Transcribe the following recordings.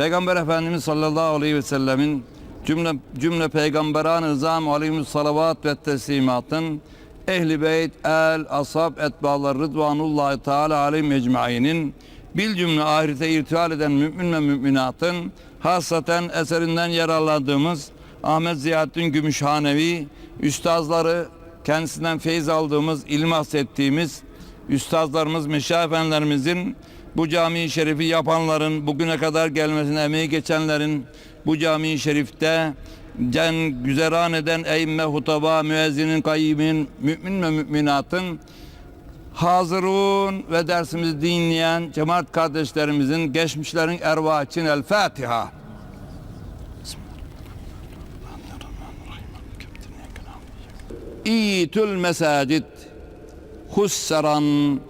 Peygamber Efendimiz sallallahu aleyhi ve sellemin cümle, cümle peygamberan rızam aleyhimü salavat ve teslimatın ehli beyt, el, ashab, etbalar rıdvanullahi teala aleyhim ecmainin bil cümle ahirete irtihal eden mümin ve müminatın hasaten eserinden yararlandığımız Ahmet Ziyaddin Gümüşhanevi üstazları kendisinden feyiz aldığımız, ilim hassettiğimiz üstazlarımız, meşah efendilerimizin bu cami-i şerifi yapanların, bugüne kadar gelmesine emeği geçenlerin bu cami-i şerifte cen güzeran eden eymme hutaba, müezzinin, kayyimin, mümin ve müminatın hazırun ve dersimizi dinleyen cemaat kardeşlerimizin, geçmişlerin ervah için El Fatiha. İyitül mesacid husseran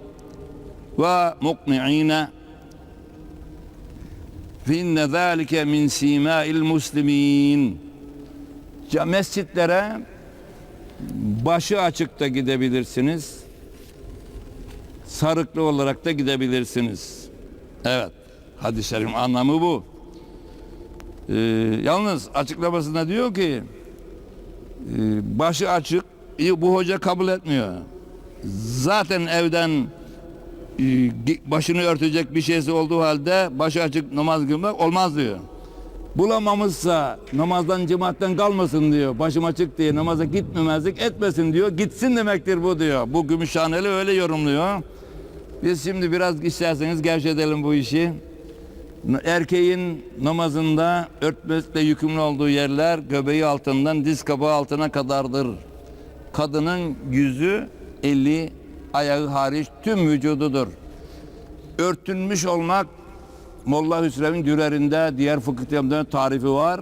inne zâlike min simâil muslimin Ca- mescitlere başı açıkta gidebilirsiniz. Sarıklı olarak da gidebilirsiniz. Evet hadis-i anlamı bu. Ee, yalnız açıklamasında diyor ki e, başı açık bu hoca kabul etmiyor. Zaten evden başını örtecek bir şeysi olduğu halde başı açık namaz kılmak olmaz diyor. Bulamamışsa namazdan cemaatten kalmasın diyor. Başım açık diye namaza gitmemezlik etmesin diyor. Gitsin demektir bu diyor. Bu Gümüşhaneli öyle yorumluyor. Biz şimdi biraz isterseniz gevşetelim bu işi. Erkeğin namazında örtmekle yükümlü olduğu yerler göbeği altından diz kabağı altına kadardır. Kadının yüzü, eli, ayağı hariç tüm vücududur. Örtünmüş olmak Molla Hüsrev'in Dürer'inde diğer fıkıh kitabında tarifi var.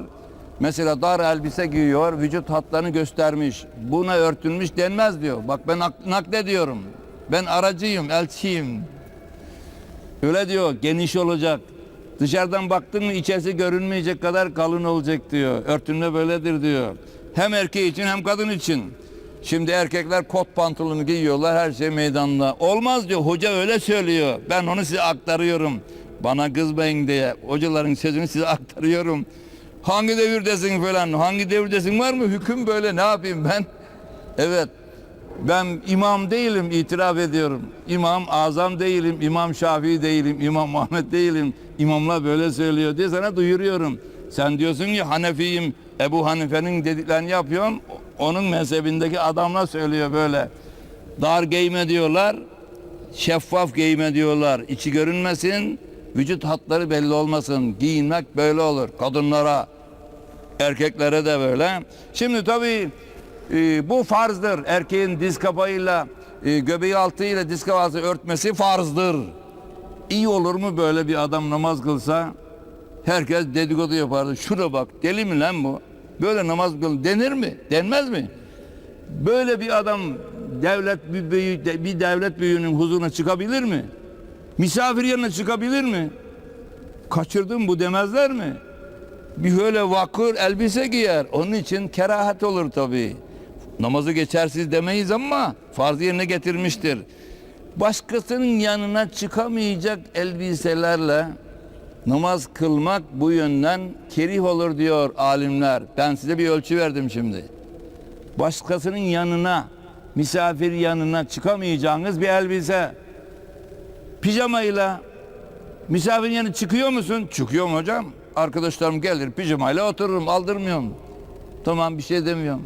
Mesela dar elbise giyiyor, vücut hatlarını göstermiş. Buna örtünmüş denmez diyor. Bak ben nak- naklediyorum. Ben aracıyım, elçiyim. Öyle diyor, geniş olacak. Dışarıdan baktın mı içerisi görünmeyecek kadar kalın olacak diyor. Örtünme böyledir diyor. Hem erkeği için hem kadın için. Şimdi erkekler kot pantolonu giyiyorlar her şey meydanda. Olmaz diyor hoca öyle söylüyor. Ben onu size aktarıyorum. Bana kızmayın diye hocaların sözünü size aktarıyorum. Hangi devirdesin falan hangi devirdesin var mı hüküm böyle ne yapayım ben? Evet ben imam değilim itiraf ediyorum. İmam azam değilim, İmam Şafii değilim, İmam Muhammed değilim. İmamlar böyle söylüyor diye sana duyuruyorum. Sen diyorsun ya Hanefiyim, Ebu Hanife'nin dediklerini yapıyorum. Onun mezhebindeki adamlar söylüyor böyle. Dar giyme diyorlar, şeffaf giyme diyorlar. İçi görünmesin, vücut hatları belli olmasın. Giyinmek böyle olur. Kadınlara, erkeklere de böyle. Şimdi tabii e, bu farzdır. Erkeğin diz kapağıyla, e, göbeği altıyla diz kapağı örtmesi farzdır. İyi olur mu böyle bir adam namaz kılsa? Herkes dedikodu yapardı. Şuna bak deli mi lan bu? Böyle namaz kıl denir mi? Denmez mi? Böyle bir adam devlet bir, büyü, bir devlet büyüğünün huzuruna çıkabilir mi? Misafir yanına çıkabilir mi? Kaçırdım bu demezler mi? bir böyle vakur elbise giyer. Onun için kerahat olur tabii. Namazı geçersiz demeyiz ama farz yerine getirmiştir. Başkasının yanına çıkamayacak elbiselerle namaz kılmak bu yönden kerih olur diyor alimler. Ben size bir ölçü verdim şimdi. Başkasının yanına, misafir yanına çıkamayacağınız bir elbise. Pijamayla Misafirin yanına çıkıyor musun? Çıkıyorum hocam. Arkadaşlarım gelir pijamayla otururum aldırmıyorum. Tamam bir şey demiyorum.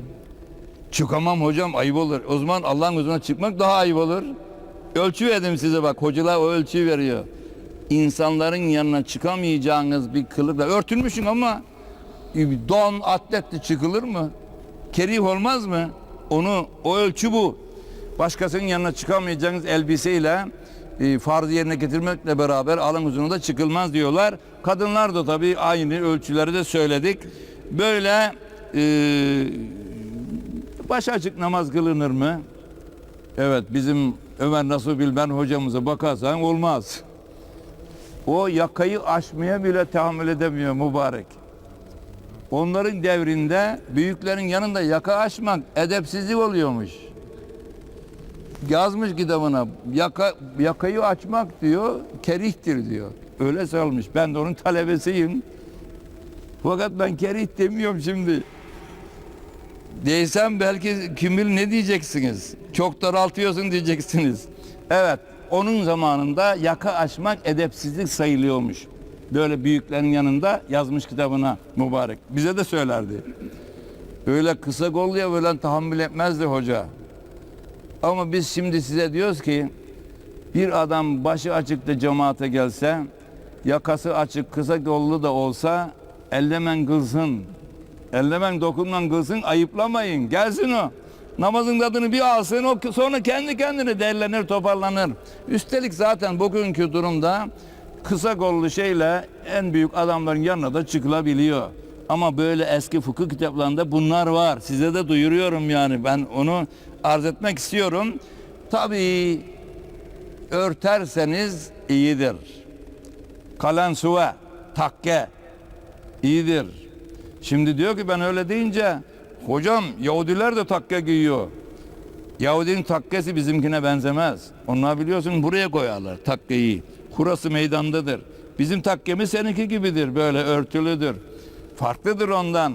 Çıkamam hocam ayıp olur. O zaman Allah'ın huzuruna çıkmak daha ayıp olur. Ölçü verdim size bak hocalar o ölçüyü veriyor. İnsanların yanına çıkamayacağınız bir kılıkla örtülmüşsün ama don atletle çıkılır mı? Kerih olmaz mı? Onu o ölçü bu. Başkasının yanına çıkamayacağınız elbiseyle e, farzı yerine getirmekle beraber alın huzuruna çıkılmaz diyorlar. Kadınlar da tabii aynı ölçüleri de söyledik. Böyle e, baş açık namaz kılınır mı? Evet bizim Ömer Nasuh Bilben hocamıza bakarsan olmaz. O yakayı aşmaya bile tahammül edemiyor mübarek. Onların devrinde büyüklerin yanında yaka açmak edepsizlik oluyormuş. Yazmış kitabına yaka, yakayı açmak diyor kerihtir diyor. Öyle salmış. Ben de onun talebesiyim. Fakat ben kerih demiyorum şimdi. Değilsem belki kim bilir ne diyeceksiniz. Çok daraltıyorsun diyeceksiniz. Evet onun zamanında yaka açmak edepsizlik sayılıyormuş. Böyle büyüklerin yanında yazmış kitabına mübarek. Bize de söylerdi. Öyle kısa kolluya böyle tahammül etmezdi hoca. Ama biz şimdi size diyoruz ki bir adam başı açıkta cemaate gelse yakası açık kısa kollu da olsa ellemen kılsın. Ellemen dokunman kılsın ayıplamayın. Gelsin o. Namazın tadını bir alsın o sonra kendi kendine derlenir toparlanır. Üstelik zaten bugünkü durumda kısa kollu şeyle en büyük adamların yanına da çıkılabiliyor. Ama böyle eski fıkıh kitaplarında bunlar var. Size de duyuruyorum yani ben onu arz etmek istiyorum. Tabii örterseniz iyidir. Kalan suve, takke iyidir. Şimdi diyor ki ben öyle deyince hocam Yahudiler de takke giyiyor. Yahudinin takkesi bizimkine benzemez. Onlar biliyorsun buraya koyarlar takkeyi. Kurası meydandadır. Bizim takkemiz seninki gibidir. Böyle örtülüdür. Farklıdır ondan.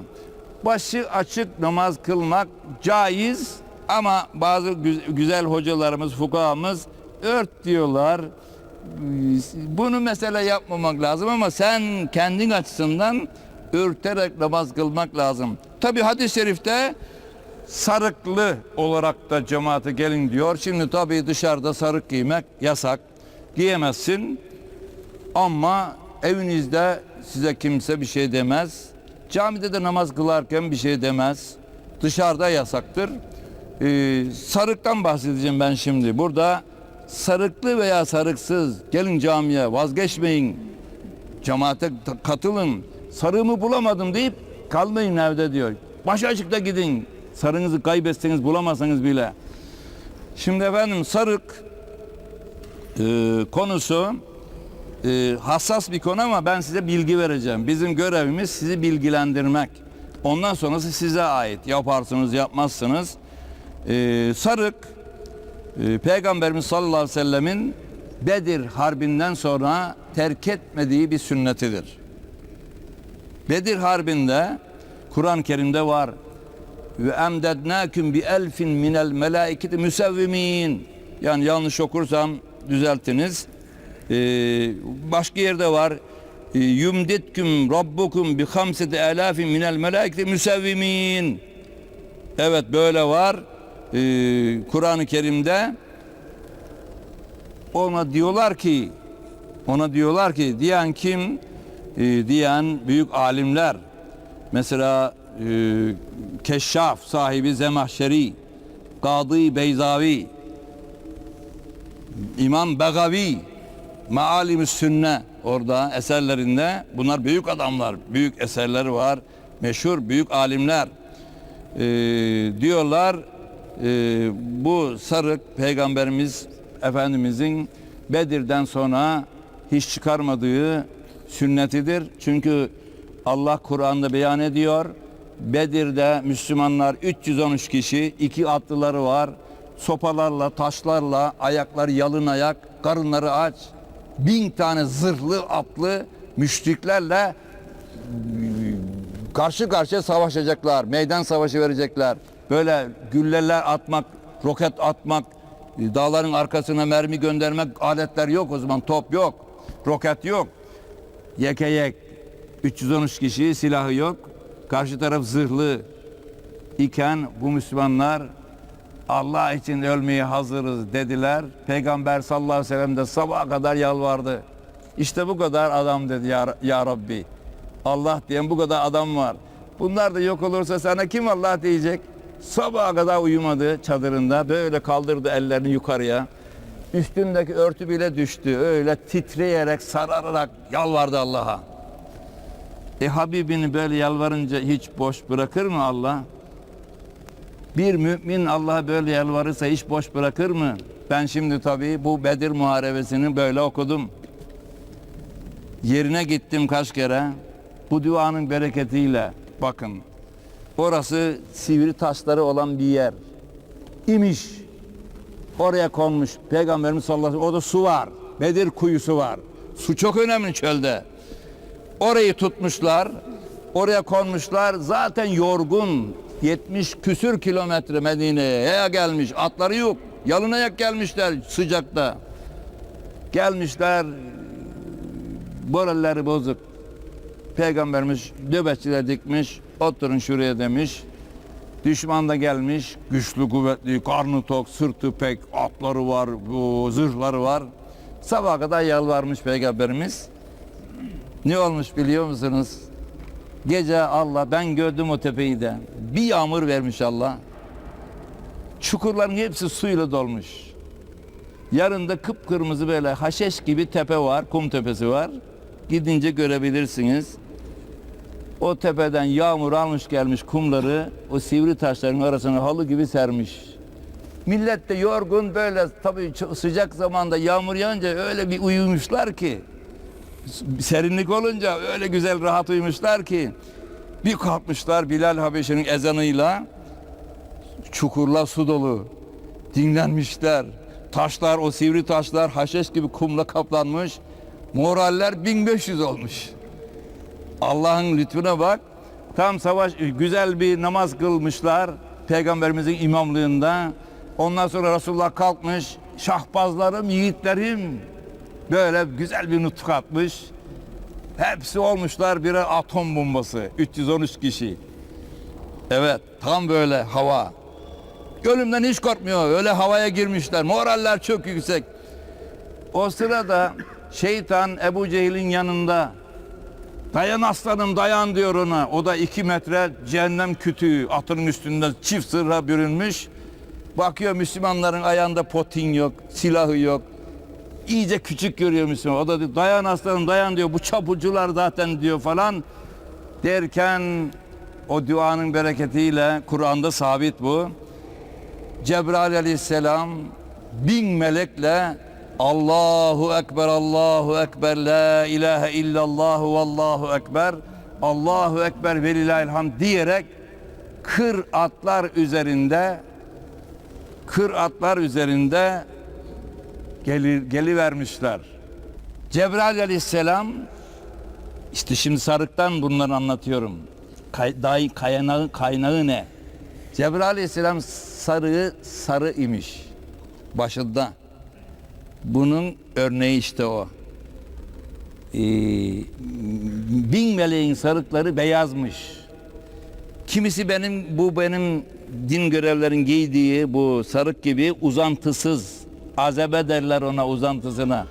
Başı açık namaz kılmak caiz ama bazı gü- güzel hocalarımız, fukahamız ört diyorlar. Bunu mesela yapmamak lazım ama sen kendin açısından örterek namaz kılmak lazım. Tabi hadis-i şerifte sarıklı olarak da cemaate gelin diyor. Şimdi tabii dışarıda sarık giymek yasak. Giyemezsin ama evinizde size kimse bir şey demez. Camide de namaz kılarken bir şey demez. Dışarıda yasaktır. Ee, sarıktan bahsedeceğim ben şimdi. Burada sarıklı veya sarıksız gelin camiye vazgeçmeyin. Cemaate katılın. Sarığımı bulamadım deyip kalmayın evde diyor. Baş açıkta gidin. Sarınızı kaybetseniz bulamazsanız bile. Şimdi efendim sarık e, konusu e, hassas bir konu ama ben size bilgi vereceğim. Bizim görevimiz sizi bilgilendirmek. Ondan sonrası size ait. Yaparsınız, yapmazsınız. E, sarık, e, Peygamberimiz sallallahu aleyhi ve sellemin Bedir Harbi'nden sonra terk etmediği bir sünnetidir. Bedir Harbi'nde Kur'an-ı Kerim'de var. Ve emdednâküm bi elfin minel melâiketi müsevvimin. Yani yanlış okursam düzeltiniz. Ee, başka yerde var. Ee, Yumditküm rabbukum bi hamseti elafin minel melâiketi müsevvimin. Evet böyle var. Ee, Kur'an-ı Kerim'de ona diyorlar ki ona diyorlar ki diyen kim? Ee, diyen büyük alimler. Mesela e, Keşşaf sahibi Zemahşeri, Kadı Beyzavi, İmam Begavi, Maalim-i Sünne orada eserlerinde bunlar büyük adamlar, büyük eserleri var, meşhur büyük alimler. Ee, diyorlar e, bu sarık peygamberimiz Efendimizin Bedir'den sonra hiç çıkarmadığı sünnetidir. Çünkü Allah Kur'an'da beyan ediyor. Bedir'de Müslümanlar 313 kişi, iki atlıları var. Sopalarla, taşlarla, ayakları yalın ayak, karınları aç. Bin tane zırhlı atlı müşriklerle karşı karşıya savaşacaklar. Meydan savaşı verecekler. Böyle gülleler atmak, roket atmak, dağların arkasına mermi göndermek aletler yok o zaman. Top yok, roket yok. Yeke yek 313 kişi silahı yok. Karşı taraf zırhlı iken bu Müslümanlar Allah için ölmeye hazırız dediler. Peygamber sallallahu aleyhi ve sellem de sabaha kadar yalvardı. İşte bu kadar adam dedi ya, ya Rabbi. Allah diyen bu kadar adam var. Bunlar da yok olursa sana kim Allah diyecek? Sabaha kadar uyumadı çadırında. Böyle kaldırdı ellerini yukarıya. Üstündeki örtü bile düştü. Öyle titreyerek, sarararak yalvardı Allah'a. E Habibini böyle yalvarınca hiç boş bırakır mı Allah? Bir mümin Allah'a böyle yalvarırsa hiç boş bırakır mı? Ben şimdi tabii bu Bedir Muharebesini böyle okudum. Yerine gittim kaç kere. Bu duanın bereketiyle bakın. Orası sivri taşları olan bir yer. İmiş. Oraya konmuş. Peygamberimiz sallallahu aleyhi ve sellem. Orada su var. Bedir kuyusu var. Su çok önemli çölde. Orayı tutmuşlar. Oraya konmuşlar. Zaten yorgun. 70 küsür kilometre Medine'ye gelmiş. Atları yok. Yalın ayak gelmişler sıcakta. Gelmişler. Moralleri bozuk. Peygamberimiz nöbetçiler dikmiş. Oturun şuraya demiş. Düşman da gelmiş. Güçlü, kuvvetli, karnı tok, sırtı pek, atları var, bu zırhları var. Sabaha kadar yalvarmış Peygamberimiz. Ne olmuş biliyor musunuz? Gece Allah ben gördüm o tepeyi de. Bir yağmur vermiş Allah. Çukurların hepsi suyla dolmuş. Yarında kıpkırmızı böyle haşeş gibi tepe var, kum tepesi var. Gidince görebilirsiniz. O tepeden yağmur almış gelmiş kumları o sivri taşların arasına halı gibi sermiş. Millet de yorgun böyle tabii sıcak zamanda yağmur yağınca öyle bir uyumuşlar ki serinlik olunca öyle güzel rahat uyumuşlar ki bir kalkmışlar Bilal Habeşi'nin ezanıyla çukurlar su dolu dinlenmişler. Taşlar o sivri taşlar haşeş gibi kumla kaplanmış. Moraller 1500 olmuş. Allah'ın lütfuna bak. Tam savaş güzel bir namaz kılmışlar peygamberimizin imamlığında. Ondan sonra Resulullah kalkmış. Şahbazlarım, yiğitlerim böyle güzel bir nutuk atmış. Hepsi olmuşlar birer atom bombası. 313 kişi. Evet tam böyle hava. Ölümden hiç korkmuyor. Öyle havaya girmişler. Moraller çok yüksek. O sırada şeytan Ebu Cehil'in yanında Dayan aslanım dayan diyor ona. O da iki metre cehennem kütüğü atının üstünde çift sırra bürünmüş. Bakıyor Müslümanların ayağında potin yok, silahı yok. İyice küçük görüyor Müslüman. O da diyor, dayan aslanım dayan diyor. Bu çapucular zaten diyor falan. Derken o duanın bereketiyle Kur'an'da sabit bu. Cebrail aleyhisselam bin melekle Allahu Ekber, Allahu Ekber, La ilahe illallah, Allahu Ekber, Allahu Ekber ve lillahilhamd diyerek kır atlar üzerinde kır atlar üzerinde gelir, gelivermişler. Cebrail aleyhisselam işte şimdi sarıktan bunları anlatıyorum. Kay, day, kaynağı, kaynağı ne? Cebrail aleyhisselam sarığı sarı imiş başında. Bunun örneği işte o. Ee, bin meleğin sarıkları beyazmış. Kimisi benim bu benim din görevlerin giydiği bu sarık gibi uzantısız. Azebe derler ona uzantısına.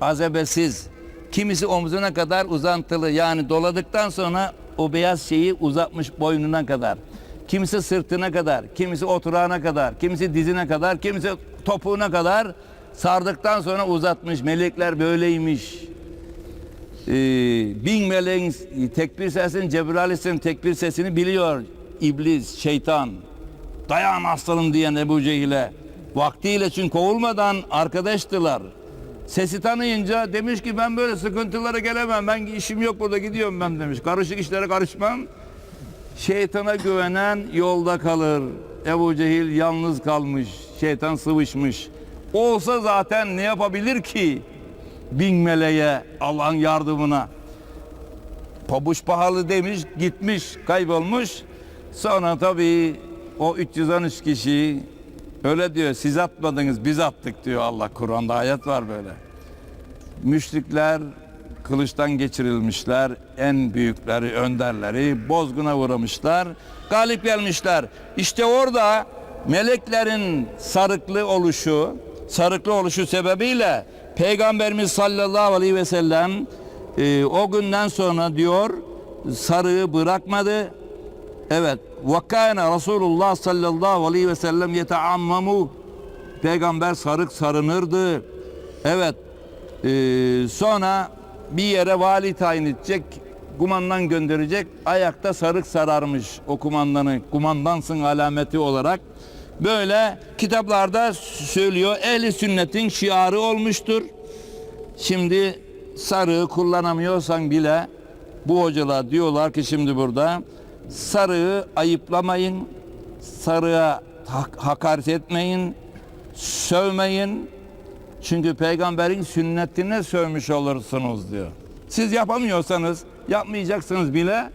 Azebesiz. Kimisi omzuna kadar uzantılı yani doladıktan sonra o beyaz şeyi uzatmış boynuna kadar. Kimisi sırtına kadar, kimisi oturağına kadar, kimisi dizine kadar, kimisi topuğuna kadar sardıktan sonra uzatmış. Melekler böyleymiş. Ee, bin meleğin tekbir sesini, Cebrail Aleyhisselam tekbir sesini biliyor. İblis, şeytan. Dayan aslanım diyen Ebu Cehil'e. Vaktiyle çünkü kovulmadan arkadaştılar. Sesi tanıyınca demiş ki ben böyle sıkıntılara gelemem. Ben işim yok burada gidiyorum ben demiş. Karışık işlere karışmam. Şeytana güvenen yolda kalır. Ebu Cehil yalnız kalmış. Şeytan sıvışmış. Olsa zaten ne yapabilir ki? Bin meleğe Allah'ın yardımına. Pabuç pahalı demiş, gitmiş, kaybolmuş. Sonra tabii o 313 kişi öyle diyor. Siz atmadınız, biz attık diyor Allah. Kur'an'da ayet var böyle. Müşrikler kılıçtan geçirilmişler. En büyükleri, önderleri bozguna uğramışlar. Galip gelmişler. İşte orada meleklerin sarıklı oluşu, sarıklı oluşu sebebiyle Peygamberimiz sallallahu aleyhi ve sellem e, o günden sonra diyor sarığı bırakmadı. Evet. Ve kâne Resulullah sallallahu aleyhi ve sellem yeteammamu. Peygamber sarık sarınırdı. Evet. Ee, sonra bir yere vali tayin edecek. Kumandan gönderecek. Ayakta sarık sararmış o kumandanı. Kumandansın alameti olarak. Böyle kitaplarda söylüyor. Ehli sünnetin şiarı olmuştur. Şimdi sarığı kullanamıyorsan bile bu hocalar diyorlar ki şimdi burada sarığı ayıplamayın, sarığa hak- hakaret etmeyin, sövmeyin. Çünkü peygamberin sünnetine sövmüş olursunuz diyor. Siz yapamıyorsanız, yapmayacaksınız bile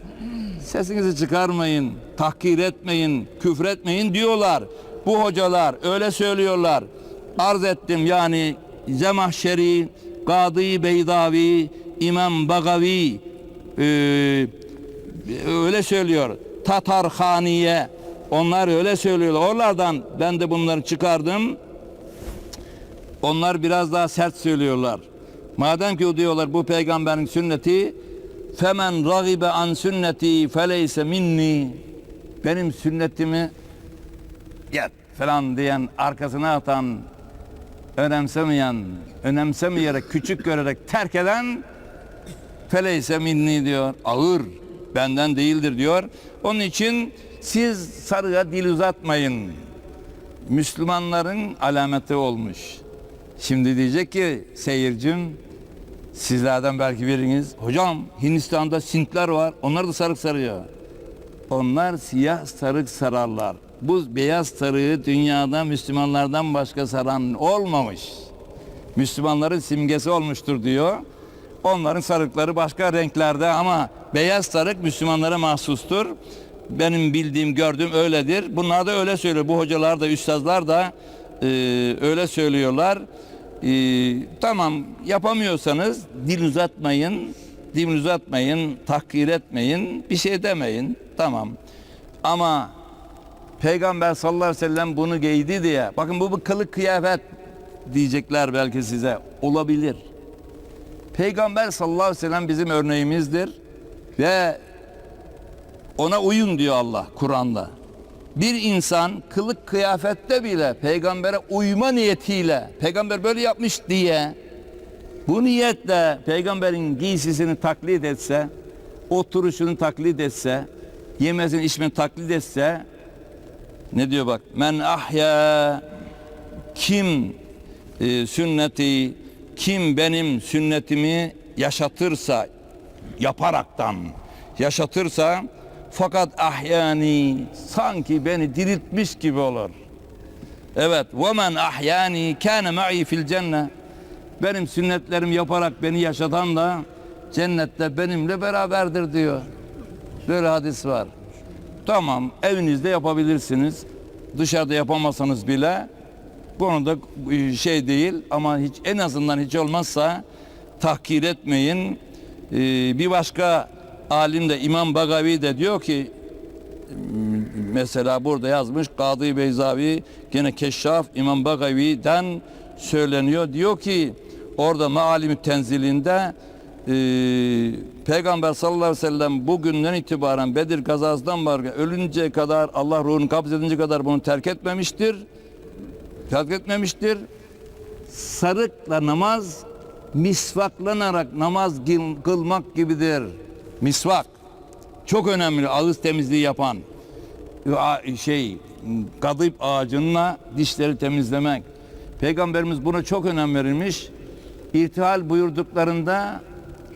sesinizi çıkarmayın, tahkir etmeyin, küfretmeyin diyorlar. Bu hocalar öyle söylüyorlar. Arz ettim yani Zemahşeri, Kadı Beydavi, İmam Bagavi e, öyle söylüyor. Tatarhaniye onlar öyle söylüyorlar. Oralardan ben de bunları çıkardım. Onlar biraz daha sert söylüyorlar. Madem ki diyorlar bu peygamberin sünneti femen ragibe an sünneti feleyse minni benim sünnetimi yet falan diyen arkasına atan önemsemeyen önemsemeyerek küçük görerek terk eden feleyse minni diyor. Ağır benden değildir diyor. Onun için siz sarıya dil uzatmayın. Müslümanların alameti olmuş. Şimdi diyecek ki seyircim sizlerden belki biriniz hocam Hindistan'da Sintler var onlar da sarık sarıyor. Onlar siyah sarık sararlar. Bu beyaz sarığı dünyada Müslümanlardan başka saran olmamış. Müslümanların simgesi olmuştur diyor. Onların sarıkları başka renklerde ama beyaz sarık Müslümanlara mahsustur. Benim bildiğim, gördüğüm öyledir. Bunlar da öyle söylüyor. Bu hocalar da, üstazlar da e, öyle söylüyorlar. E, tamam yapamıyorsanız dil uzatmayın, dil uzatmayın, tahkir etmeyin, bir şey demeyin. Tamam. Ama Peygamber sallallahu aleyhi ve sellem bunu giydi diye. Bakın bu bir kılık kıyafet diyecekler belki size. Olabilir. Peygamber sallallahu aleyhi ve sellem bizim örneğimizdir. Ve ona uyun diyor Allah Kur'an'da. Bir insan kılık kıyafette bile peygambere uyma niyetiyle peygamber böyle yapmış diye bu niyetle peygamberin giysisini taklit etse, oturuşunu taklit etse, yemesini içmesini taklit etse ne diyor bak? Men ahya kim e, sünneti kim benim sünnetimi yaşatırsa yaparaktan yaşatırsa fakat ahyani sanki beni diriltmiş gibi olur. Evet. Ve men ahyani kana ma'i fil cennet. Benim sünnetlerim yaparak beni yaşatan da cennette benimle beraberdir diyor. Böyle hadis var. Tamam evinizde yapabilirsiniz. Dışarıda yapamasanız bile konuda şey değil ama hiç en azından hiç olmazsa tahkir etmeyin. Ee, bir başka alim de İmam Bagavi de diyor ki mesela burada yazmış Kadı Beyzavi gene Keşşaf İmam Bagavi'den söyleniyor. Diyor ki orada Maalim tenzilinde e, Peygamber sallallahu aleyhi ve sellem bugünden itibaren Bedir gazasından var ölünceye kadar Allah ruhunu kabz edince kadar bunu terk etmemiştir. Terk etmemiştir. Sarıkla namaz misvaklanarak namaz kıl- kılmak gibidir. Misvak çok önemli ağız temizliği yapan A- şey kadıyıp ağacınla dişleri temizlemek. Peygamberimiz buna çok önem verilmiş. İrtihal buyurduklarında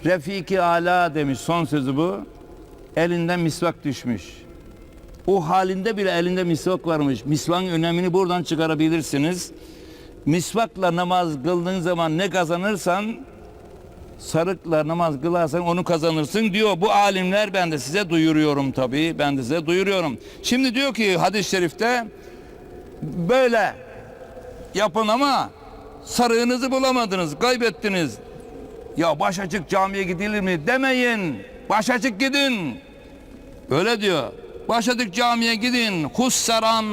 Refiki Ala demiş son sözü bu. Elinden misvak düşmüş. O halinde bile elinde misvak varmış. Misvakın önemini buradan çıkarabilirsiniz. Misvakla namaz kıldığın zaman ne kazanırsan sarıkla namaz kılarsan onu kazanırsın diyor. Bu alimler ben de size duyuruyorum tabii. Ben de size duyuruyorum. Şimdi diyor ki hadis-i şerifte böyle yapın ama sarığınızı bulamadınız, kaybettiniz. Ya baş açık camiye gidilir mi demeyin. Baş açık gidin. Öyle diyor. Baş açık camiye gidin. Husseran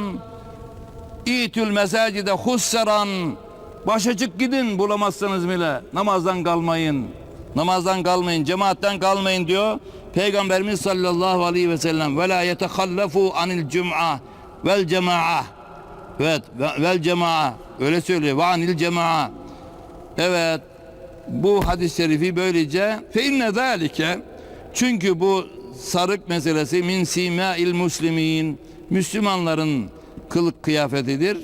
İtül mesacide husseran Baş açık gidin bulamazsanız bile namazdan kalmayın. Namazdan kalmayın, cemaatten kalmayın diyor. Peygamberimiz sallallahu aleyhi ve sellem ve la yetehallafu anil cum'a vel cema'a. Evet, ve- vel cema'a. Öyle söylüyor. Ve anil cema'a. Evet. Bu hadis-i şerifi böylece fe inne zalike çünkü bu sarık meselesi min simâil muslimin Müslümanların kılık kıyafetidir,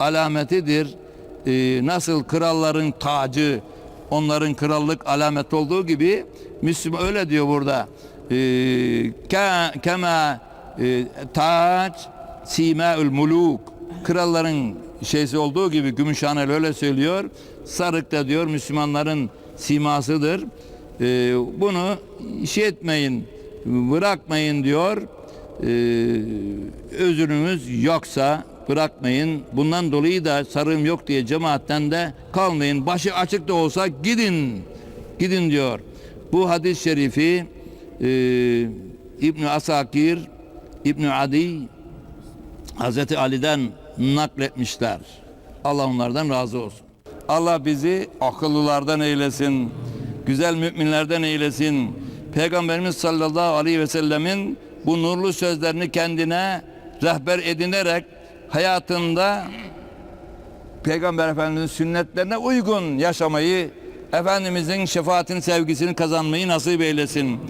alametidir. Ee, nasıl kralların tacı onların krallık alameti olduğu gibi Müslüman öyle diyor burada. Ee, ke- kema e, taç simâül muluk kralların şeysi olduğu gibi Gümüşhaneli öyle söylüyor. Sarık da diyor Müslümanların simasıdır. Ee, bunu şey etmeyin, bırakmayın diyor. Ee, özürümüz yoksa bırakmayın. Bundan dolayı da sarığım yok diye cemaatten de kalmayın. Başı açık da olsa gidin. Gidin diyor. Bu hadis-i şerifi e, İbn Asakir, İbn Adi Hazreti Ali'den nakletmişler. Allah onlardan razı olsun. Allah bizi akıllılardan eylesin. Güzel müminlerden eylesin. Peygamberimiz sallallahu aleyhi ve sellemin bu nurlu sözlerini kendine rehber edinerek hayatında Peygamber Efendimiz'in sünnetlerine uygun yaşamayı, Efendimizin şefaatin sevgisini kazanmayı nasip eylesin.